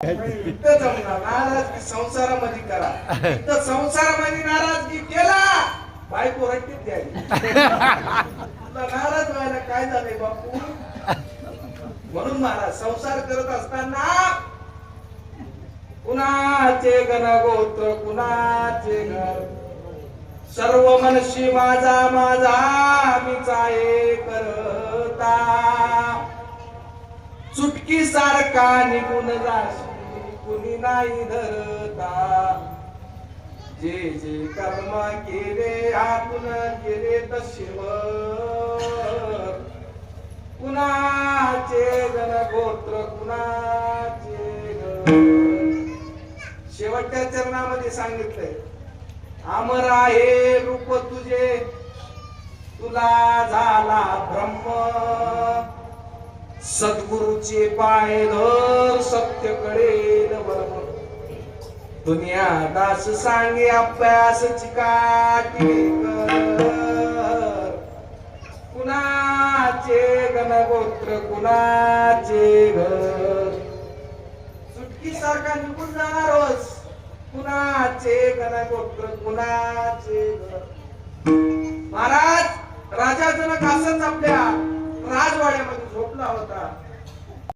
इथं नाराजगी संसारामध्ये करा. इथं संसारामध्ये नाराजगी केला बायको रट्टीत द्यायची तुला नाराज व्हायला काय झालंय बापू? म्हणून महाराज संसार करत असताना कुणाचे गण गोत्र कुणाचे घर? सर्व मनशी माझा माझा मीचा एक करता की सारखा निघून जाशी कुणी नाही धरता. जे जे कर्म केले आतून केले तशिव कुणाचे जन गोत्र कुणाचे शेवटच्या चरणामध्ये सांगितलंय अमर आहे रूप तुझे. तुला झाला ब्रह्म. सद्गुरूचे पाय धर सत्य कळेल बरोबर दुनिया दास सांगे अभ्यास चिकाटी कर. कुणाचे गणगोत्र कुणाचे घर? सुटकी सारखा निघून जाणारच कुणाचे गणगोत्र कुणाचे घर? महाराज राजा झोपला होता.